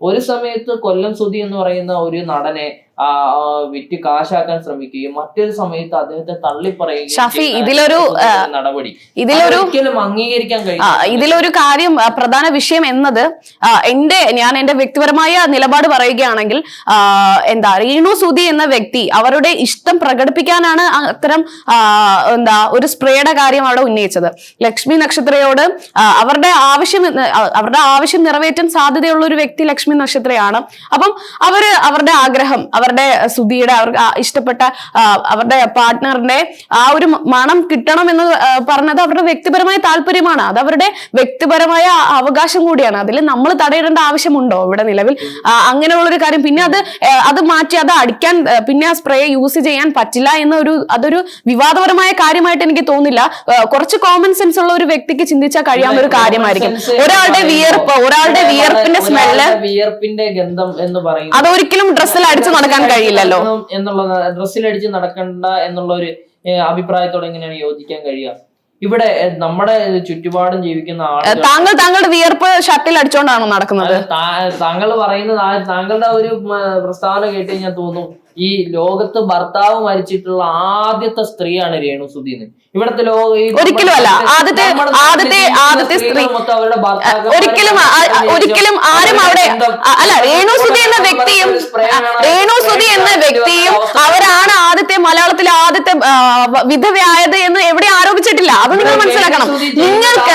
ഒരു സമയത്ത് കൊല്ലം സുധി എന്ന് പറയുന്ന ഒരു നടനെ വിറ്റ് കാശാക്കാൻ ശ്രമിക്കുകയും മറ്റൊരു സമയത്ത് അദ്ദേഹത്തെ തള്ളിപ്പറയുകയും ഷാഫി, ഇതിലൊരു, നടപടി. ഇതിലൊരു ഒരിക്കലും അംഗീകരിക്കാൻ കഴിയും ഇതിലൊരു കാര്യം പ്രധാന വിഷയം എന്നത് എന്റെ ഞാൻ എന്റെ വ്യക്തിപരമായ നിലപാട് പറയുകയാണെങ്കിൽ എന്താ റീണു സുധി എന്ന വ്യക്തി അവരുടെ ഇഷ്ടം പ്രകടിപ്പിക്കാനാണ് അത്തരം എന്താ ഒരു സ്പ്രേയുടെ കാര്യം അവിടെ ഉന്നയിച്ചത്. ലക്ഷ്മി നക്ഷത്രയോട് അവരുടെ ആവശ്യം അവരുടെ ആവശ്യം നിറവേറ്റാൻ സാധ്യതയുള്ള ഒരു വ്യക്തി ലക്ഷ്മി നക്ഷത്രയാണ്. അപ്പം അവർ അവരുടെ ആഗ്രഹം അവരുടെ സുധിയുടെ അവർക്ക് ഇഷ്ടപ്പെട്ട അവരുടെ പാർട്ട്ണറിന്റെ ആ ഒരു മണം കിട്ടണം എന്ന് പറഞ്ഞത് അവരുടെ വ്യക്തിപരമായ താല്പര്യമാണ്. അത് അവരുടെ വ്യക്തിപരമായ അവകാശം കൂടിയാണ്. അതിൽ നമ്മൾ തടയിടേണ്ട ആവശ്യമുണ്ടോ ഇവിടെ നിലവിൽ? അങ്ങനെയുള്ള ഒരു കാര്യം. പിന്നെ അത് അത് മാറ്റി അത് അടിക്കാൻ പിന്നെ ആ സ്പ്രേ യൂസ് ചെയ്യാൻ പറ്റില്ല എന്നൊരു അതൊരു വിവാദപരമായ കാര്യമായിട്ട് എനിക്ക് തോന്നില്ല കുറച്ച് കോമൺ സെൻസ് ഉള്ള ഒരു വ്യക്തിക്ക് ചിന്തിച്ചാൽ കഴിയാവുന്ന ഒരു കാര്യമായിരിക്കും. ഒരാളുടെ വിയർപ്പ് ഒരാളുടെ വിയർപ്പിന്റെ സ്മെല്ല് വിയർപ്പിന്റെ ഗന്ധം എന്ന് പറയുന്നത് അതൊരിക്കലും ഡ്രസ്സിൽ അടിച്ചു നടക്കാൻ കഴിയില്ലല്ലോ. എന്നുള്ളത് ഡ്രസ്സിലടിച്ച് നടക്കണ്ട എന്നുള്ള ഒരു അഭിപ്രായത്തോടെ എങ്ങനെയാണ് യോജിക്കാൻ കഴിയുക? ഇവിടെ നമ്മുടെ ചുറ്റുപാടും ജീവിക്കുന്ന ആളുകൾ താങ്കൾ താങ്കളുടെ വിയർപ്പ് ഷർട്ടിൽ അടിച്ചോണ്ടാണോ നടക്കുന്നത് താങ്കൾ പറയുന്നത് താങ്കളുടെ ഒരു പ്രസ്താവന കേട്ട് ഞാൻ തോന്നും ഈ ലോകത്ത് ഭർത്താവ് മരിച്ചിട്ടുള്ള ആദ്യത്തെ സ്ത്രീയാണ് രേണു സുധീന്ന് ഇവിടത്തെ ലോകം ഒരിക്കലും അല്ല. ആദ്യത്തെ- ആദ്യത്തെ- ആദ്യത്തെ സ്ത്രീ- ഒരിക്കലും ഒരിക്കലും ആരും അവിടെ അല്ല രേണു സുധി എന്ന വ്യക്തിയും രേണു സുധി എന്ന വ്യക്തിയും അവരാണ് മലയാളത്തിലെ ആദ്യത്തെ വിധവയായത് എന്ന് എവിടെ ആരോപിച്ചിട്ടില്ല. അത് നിങ്ങൾ മനസ്സിലാക്കണം. നിങ്ങൾക്ക്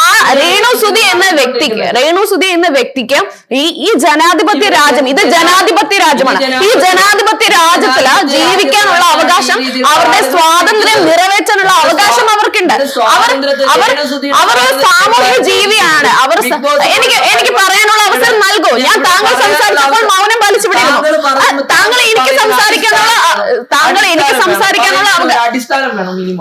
ആ രേണു സുധി എന്ന വ്യക്തിക്ക് രേണു സുധി എന്ന വ്യക്തിക്ക് ഈ ഈ ജനാധിപത്യ രാജ്യം ഇത് ജനാധിപത്യ രാജ്യമാണ്. ഈ ജനാധിപത്യ രാജ്യത്തിൽ ജീവിക്കാനുള്ള അവകാശം അവരുടെ സ്വാതന്ത്ര്യം നിറവേറ്റാനുള്ള അവകാശം അവർക്കുണ്ട്. അവർ അവർ അവർ ഒരു സാമൂഹ്യ ജീവിയാണ്. അവർ എനിക്ക് എനിക്ക് പറയാനുള്ള അവസരം നൽകൂ. ഞാൻ താങ്കൾ സംസാരിച്ചപ്പോൾ മൗനം പാലിച്ചു വിടുന്നു. താങ്കൾ എനിക്ക് സംസാരിക്കാനുള്ള ആ, താങ്കൾ എനിക്ക്